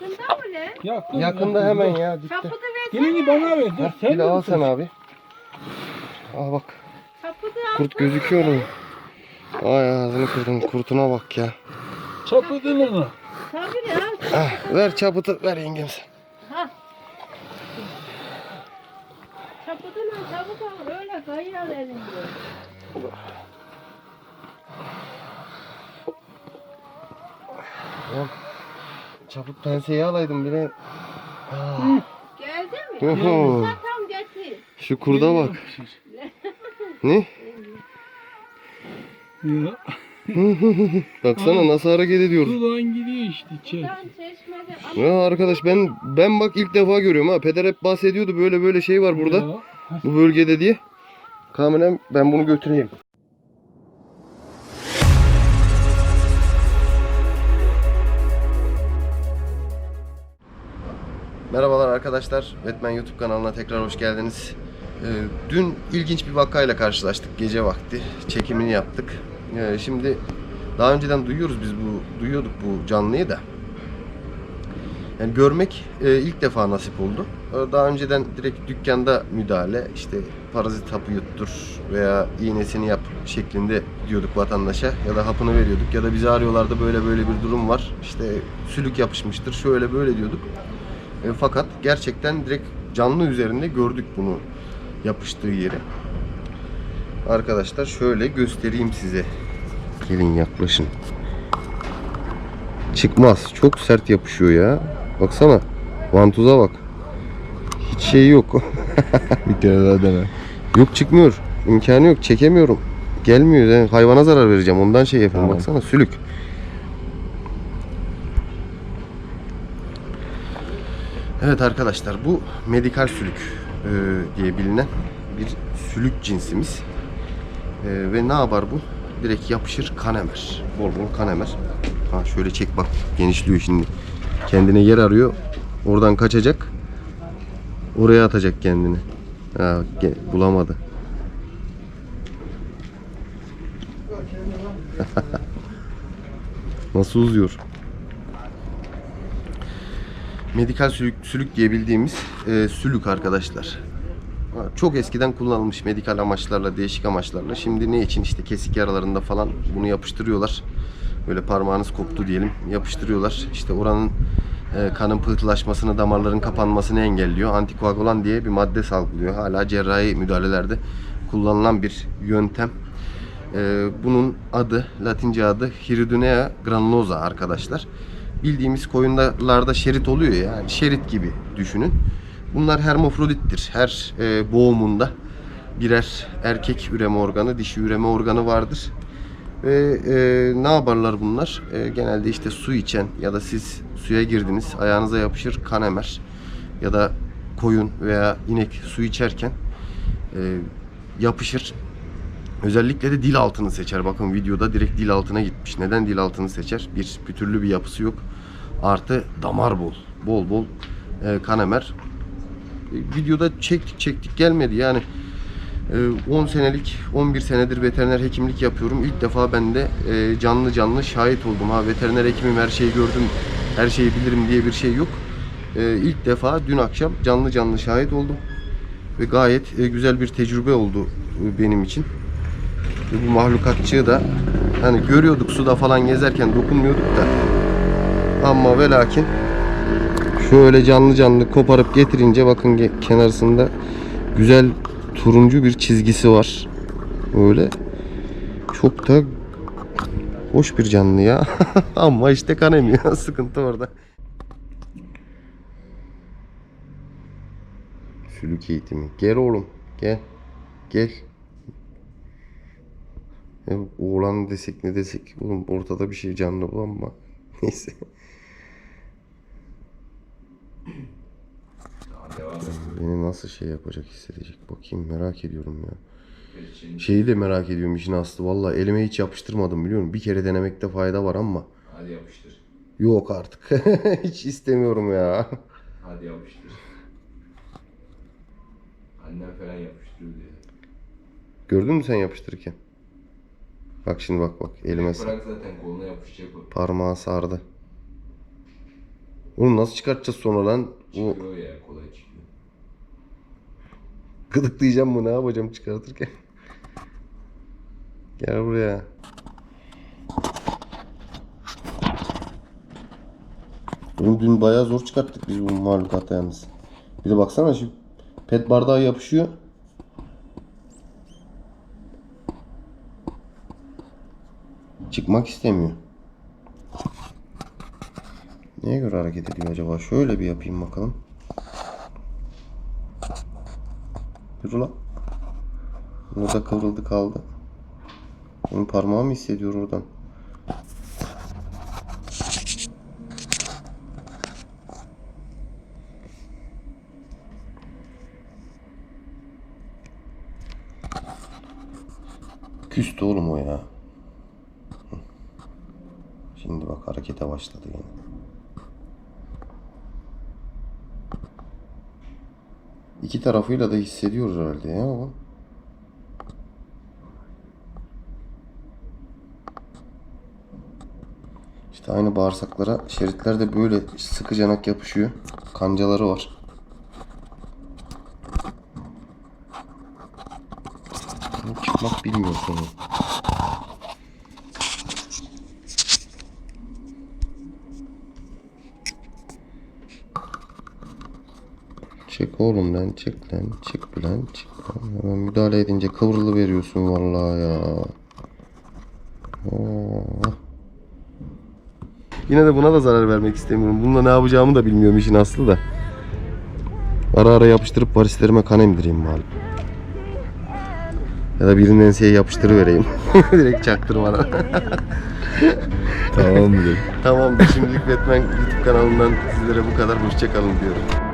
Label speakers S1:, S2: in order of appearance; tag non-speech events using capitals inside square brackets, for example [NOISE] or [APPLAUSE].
S1: Yakında mı ne?
S2: Yakın,
S3: Yakında
S2: yakın.
S3: hemen ya gitti.
S1: Çapıdı versene.
S2: Gelini bana ver. Dur, sen
S3: bir de al sen abi. Al bak.
S1: Çapıdı al.
S3: Kurt gözüküyor mu? Ay ağzını kırdın. Kurtuna bak ya.
S2: Çapıdın onu.
S1: Tabii ya.
S3: Ah, ver çapıtı ver yengem sen.
S1: Ha. Çapıdın al çabuk al. Öyle kayıyor elinde.
S3: Ya, çaput penseyi alaydım bile. Ah,
S1: Geldi mi?
S3: Hı hı.
S1: Sen tam getir.
S3: Şu kurda bak. Ne?
S2: Ya.
S3: Baksana nasıl hareket ediyor.
S2: Sudan gidiyor işte
S1: ama
S3: Ya arkadaş ben ben bak ilk defa görüyorum ha. Peder hep bahsediyordu böyle böyle şey var burada.
S2: Ya.
S3: Bu bölgede diye. Kamilem ben bunu götüreyim. Arkadaşlar. Batman YouTube kanalına tekrar hoş geldiniz. Ee, dün ilginç bir vakayla karşılaştık gece vakti. Çekimini yaptık. Ee, şimdi daha önceden duyuyoruz biz bu duyuyorduk bu canlıyı da. Yani görmek e, ilk defa nasip oldu. E, Daha önceden direkt dükkanda müdahale, işte parazit hapı yuttur veya iğnesini yap şeklinde diyorduk vatandaşa ya da hapını veriyorduk ya da bizi arıyorlardı böyle böyle bir durum var. İşte sülük yapışmıştır, şöyle böyle diyorduk. E, fakat gerçekten direkt canlı üzerinde gördük bunu yapıştığı yeri. Arkadaşlar şöyle göstereyim size. Gelin yaklaşın. Çıkmaz. Çok sert yapışıyor ya. Baksana. Vantuza bak. Hiç şey yok. [LAUGHS]
S4: Bir kere daha dene.
S3: yok çıkmıyor. İmkanı yok. Çekemiyorum. Gelmiyor. Yani hayvana zarar vereceğim. Ondan şey yapıyorum.
S4: Tamam.
S3: Baksana sülük. Evet arkadaşlar bu medikal sülük e, diye bilinen bir sülük cinsimiz. E, ve ne yapar bu? Direkt yapışır kan emer. Bol bol kan emer. Ha şöyle çek bak genişliyor şimdi. Kendine yer arıyor. Oradan kaçacak. Oraya atacak kendini. Ha, bulamadı. [LAUGHS] Nasıl uzuyor? Medikal sülük, sülük diye e, sülük arkadaşlar. Çok eskiden kullanılmış medikal amaçlarla, değişik amaçlarla. Şimdi ne için işte kesik yaralarında falan bunu yapıştırıyorlar. Böyle parmağınız koptu diyelim, yapıştırıyorlar. İşte oranın e, kanın pıhtılaşmasını, damarların kapanmasını engelliyor. Antikoagulan diye bir madde salgılıyor. Hala cerrahi müdahalelerde kullanılan bir yöntem. E, bunun adı, Latince adı Hiridunea granulosa arkadaşlar. Bildiğimiz koyunlarda şerit oluyor ya, yani şerit gibi düşünün. Bunlar hermafrodittir. Her e, boğumunda birer erkek üreme organı, dişi üreme organı vardır. Ve e, ne yaparlar bunlar? E, genelde işte su içen ya da siz suya girdiniz, ayağınıza yapışır kan emer. Ya da koyun veya inek su içerken e, yapışır. Özellikle de dil altını seçer. Bakın videoda direkt dil altına gitmiş. Neden dil altını seçer? Bir pütürlü bir yapısı yok. Artı damar bol. Bol bol e, kan emer. E, videoda çektik çektik gelmedi. Yani e, 10 senelik 11 senedir veteriner hekimlik yapıyorum. İlk defa ben de e, canlı canlı şahit oldum. Ha veteriner hekimim her şeyi gördüm. Her şeyi bilirim diye bir şey yok. E, ilk defa dün akşam canlı canlı şahit oldum. Ve gayet e, güzel bir tecrübe oldu e, benim için. Bu mahlukatçığı da hani görüyorduk suda falan gezerken dokunmuyorduk da ama ve lakin şöyle canlı canlı koparıp getirince bakın kenarında güzel turuncu bir çizgisi var. Öyle çok da hoş bir canlı ya. [LAUGHS] ama işte kan. [LAUGHS] Sıkıntı orada. Sülük eğitimi. Gel oğlum. Gel. Gel. Ya oğlan desek ne desek. Oğlum ortada bir şey canlı bu ama. [LAUGHS] Neyse. Beni nasıl şey yapacak hissedecek. Bakayım merak ediyorum ya. Şeyi de merak ediyorum işin aslı. Valla elime hiç yapıştırmadım biliyorum. Bir kere denemekte fayda var ama.
S4: Hadi yapıştır.
S3: Yok artık. [LAUGHS] hiç istemiyorum ya.
S4: Hadi yapıştır. Annem falan yapıştırıyor diye.
S3: Gördün mü sen yapıştırırken? Bak şimdi bak bak elime
S4: Bırak zaten koluna yapışacak o.
S3: parmağı sardı. Oğlum nasıl çıkartacağız sonra lan? O
S4: Çıkıyor ya kolay çıkıyor. [LAUGHS]
S3: gıdıklayacağım mı ne yapacağım çıkartırken? Gel buraya. Oğlum dün bayağı zor çıkarttık biz bu mahlukatı yalnız. Bir de baksana şu pet bardağı yapışıyor. Çıkmak istemiyor. Neye göre hareket ediyor acaba? Şöyle bir yapayım bakalım. Yürü lan. Bu da kıvrıldı kaldı. Benim parmağımı hissediyor oradan. Küstü oğlum o ya. Şimdi bak harekete başladı yine. İki tarafıyla da hissediyoruz herhalde ya o. İşte aynı bağırsaklara şeritler de böyle sıkı canak yapışıyor. Kancaları var. Çıkmak bilmiyor sonu. Çek oğlum lan çek lan çek lan çek lan. Hemen müdahale edince kıvrılı veriyorsun vallahi ya. Oh. Yine de buna da zarar vermek istemiyorum. Bununla ne yapacağımı da bilmiyorum işin aslı da. Ara ara yapıştırıp varislerime kan emdireyim bari. Ya da birinin enseye yapıştırıvereyim. [LAUGHS] Direkt çaktırmadan.
S4: Tamam [LAUGHS] mı?
S3: Tamam şimdilik Batman YouTube kanalından sizlere bu kadar. Hoşçakalın diyorum.